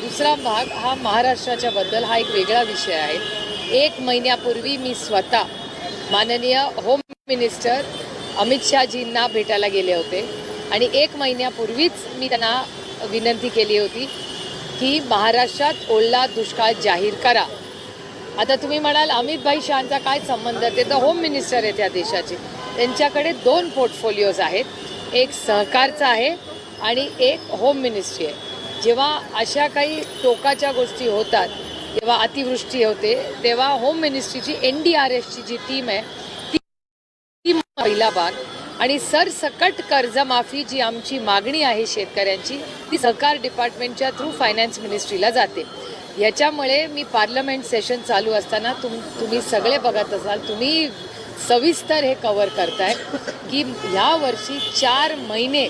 दुसरा भाग हा महाराष्ट्राच्या बद्दल हा एक वेगळा विषय आहे. एक महिन्यापूर्वी मी स्वतः माननीय होम मिनिस्टर अमित शहाजींना भेटायला गेले होते आणि एक महिन्यापूर्वीच मी त्यांना विनंती केली होती की महाराष्ट्रात ओला दुष्काळ जाहीर करा. आता तुम्ही म्हणाल अमित भाई शहांचा काय संबंध? ते तर होम मिनिस्टर आहेत या देशाचे. त्यांच्याकडे दोन पोर्टफोलिओज आहेत. एक सहकारचा आहे आणि एक होम मिनिस्ट्री आहे. जेव्हा अशा काही टोकाच्या गोष्टी होतात जेव्हा अतिवृष्टी होते तेव्हा होम मिनिस्ट्रीची एन डी आर एफची जी टीम आहे ती टीम पहिला भाग. आणि सरसकट कर्जमाफी जी आमची मागणी आहे शेतकऱ्यांची ती सहकार डिपार्टमेंटच्या थ्रू फायनान्स मिनिस्ट्रीला जाते. याच्यामुळे मी पार्लमेंट सेशन चालू असताना तुम तुम्ही सगळे बघत असाल तुम्ही सविस्तर हे कवर करताय की ह्या वर्षी चार महिने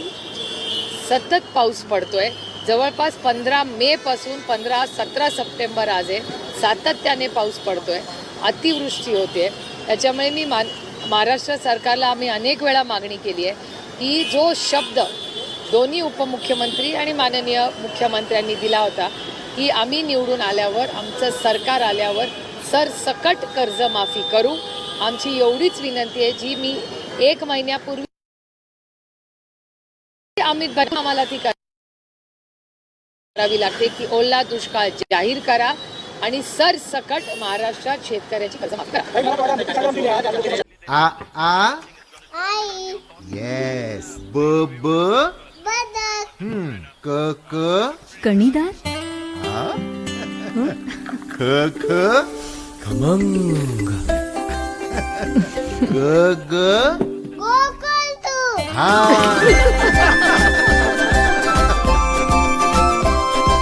सतत पाऊस पडतोय. जवळपास पंधरा मे पासून पंधरा सतरा सप्टेंबर आज आहे. सातत्याने पाऊस पडतोय. अतिवृष्टी होते त्याच्यामुळे मी मान महाराष्ट्र सरकारला आम्ही अनेक वेळा मागणी केली आहे की जो शब्द दोन्ही उपमुख्यमंत्री आणि माननीय मुख्यमंत्र्यांनी दिला होता की आम्ही निवडून आल्यावर आमचं सरकार आल्यावर सरसकट कर्जमाफी करू. आमची एवढीच विनंती आहे जी मी एक महिन्यापूर्वी अमित भाई आम्हाला ती करावी लागते की ओला दुष्काळ जाहीर करा आणि सरसकट महाराष्ट्रात शेतकऱ्याची कर्जमाफी करा. आ आ? आई. येस ब ब? बदक. हम्म. क क? कणीदार? आ? ख ख? खमंग. ग ग? हा.